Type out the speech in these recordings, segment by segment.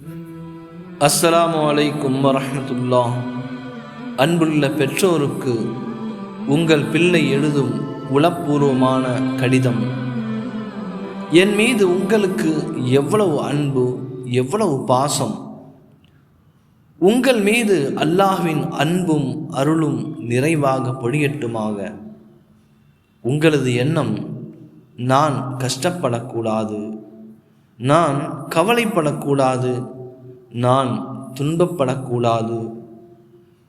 அஸ்லாம் அலைக்கும் வரமத்துல்லா அன்புள்ள பெற்றோருக்கு உங்கள் பிள்ளை எழுதும் உளப்பூர்வமான கடிதம். என் மீது உங்களுக்கு எவ்வளவு அன்பு எவ்வளவு பாசம்? உங்கள் மீது அல்லாஹ்வின் அன்பும் அருளும் நிறைவாக பொழியட்டுமாக. உங்களது எண்ணம் நான் கஷ்டப்படக்கூடாது. நான் கவலைப்படக்கூடாது. நான் துன்பப்படக்கூடாது.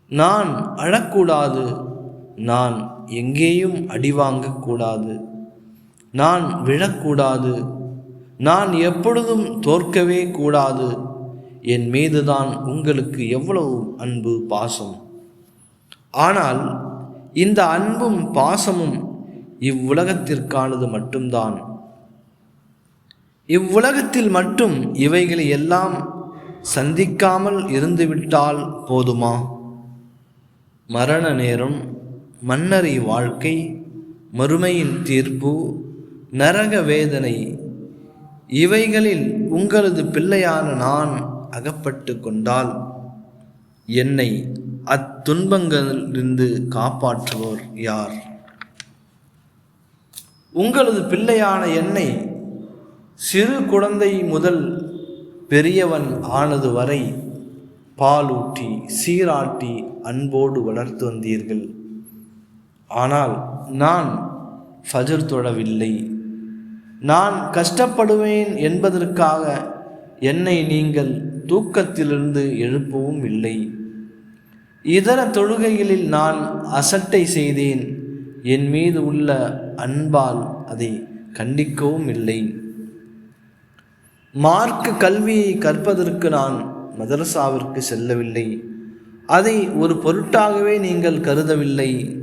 நான் அழக்கூடாது. நான் எங்கேயும் அடிவாங்கக்கூடாது நான் விழக்கூடாது. நான் எப்பொழுதும் தோற்கவே கூடாது. என் மீதுதான் உங்களுக்கு எவ்வளவு அன்பு பாசம்? ஆனால் இந்த அன்பும் பாசமும் இவ்வுலகத்திற்கானது மட்டும்தான். இவ்வுலகத்தில் மட்டும் இவைகளை எல்லாம் சந்திக்காமல் இருந்துவிட்டால் போதுமா? மரண நேரம் மன்னரை வாழ்க்கை மறுமையின் தீர்ப்பு நரக வேதனை இவைகளில் உங்களது பிள்ளையான நான் அகப்பட்டு கொண்டால் என்னை அத்துன்பங்களிலிருந்து காப்பாற்றுவோர் யார்? உங்களது பிள்ளையான என்னை சிறு குழந்தை முதல் பெரியவன் ஆனது வரை பாலூட்டி சீராட்டி அன்போடு வளர்த்து வந்தீர்கள். ஆனால் நான் ஃபஜர் தொழவில்லை நான் கஷ்டப்படுவேன் என்பதற்காக என்னை நீங்கள் தூக்கத்திலிருந்து எழுப்பவும் இல்லை. இதர தொழுகைகளில் நான் அசட்டை செய்தேன். என் மீது உள்ள அன்பால் அதை கண்டிக்கவும் இல்லை. மார்க் கல்வியை கற்பதற்கு நான் மதரசாவிற்கு செல்லவில்லை. அதை ஒரு பொருட்டாகவே நீங்கள் கருதவில்லை.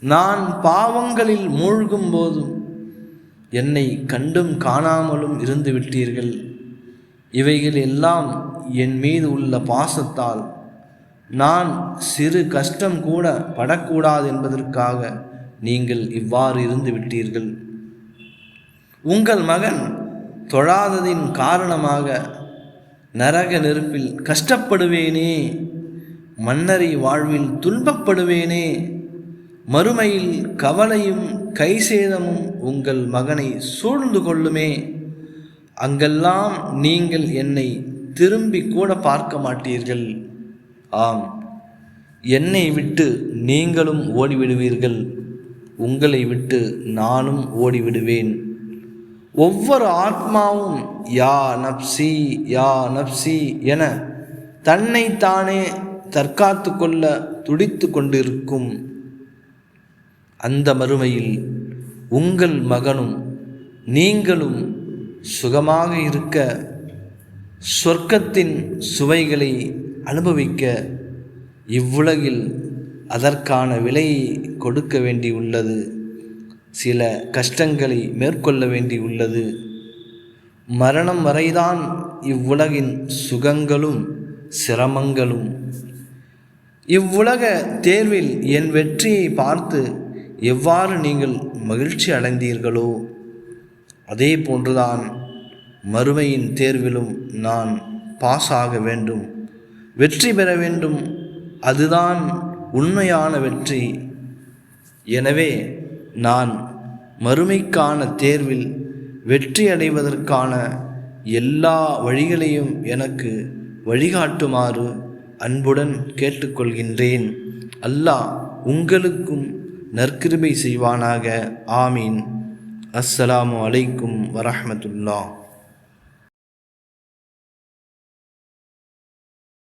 நான் பாவங்களில் மூழ்கும் போதும் என்னை கண்டும் காணாமலும் இருந்து விட்டீர்கள். இவைகள் எல்லாம் என் மீது உள்ள பாசத்தால். நான் சிறு கஷ்டம் கூட படக்கூடாது என்பதற்காக நீங்கள் இவ்வாறு இருந்து விட்டீர்கள். உங்கள் மகன் தொழாததின் காரணமாக நரக நெருப்பில் கஷ்டப்படுவேனே மன்னரை வாழ்வில் துன்பப்படுவேனே மறுமையில் கவலையும் கைசேதமும் உங்கள் மகனை சூழ்ந்து கொள்ளுமே. அங்கெல்லாம் நீங்கள் என்னை திரும்பி கூட பார்க்க மாட்டீர்கள். ஆம் என்னை விட்டு நீங்களும் ஓடிவிடுவீர்கள். உங்களை விட்டு நானும் ஓடிவிடுவேன். ஒவ்வொரு ஆத்மாவும் யா நப்சி யா நப்சி என தன்னை தானே தற்காத்து கொள்ள துடித்து கொண்டிருக்கும் அந்த மறுமையில் உங்கள் மகனும் நீங்களும் சுகமாக இருக்க சொர்க்கத்தின் சுவைகளை அனுபவிக்க இவ்வுலகில் அதற்கான விலையை கொடுக்க வேண்டியுள்ளது. சில கஷ்டங்களை மேற்கொள்ள வேண்டியுள்ளது. மரணம் வரைதான் இவ்வுலகின் சுகங்களும் சிரமங்களும். இவ்வுலக தேர்வில் என் வெற்றியை பார்த்து எவ்வாறு நீங்கள் மகிழ்ச்சி அடைந்தீர்களோ அதே போன்றுதான் மறுமையின் தேர்விலும் நான் பாஸ் ஆக வேண்டும். வெற்றி பெற வேண்டும். அதுதான் உண்மையான வெற்றி. எனவே நான் மறுமைக்கான தேர்வில் வெற்றி அடைவதற்கான எல்லா வழிகளையும் எனக்கு வழிகாட்டுமாறு அன்புடன் கேட்டுக்கொள்கின்றேன். அல்லாஹ் உங்களுக்கும் நற்கிருபை செய்வானாக. ஆமீன். அஸ்ஸலாமு அலைக்கும் வரஹமத்துல்லா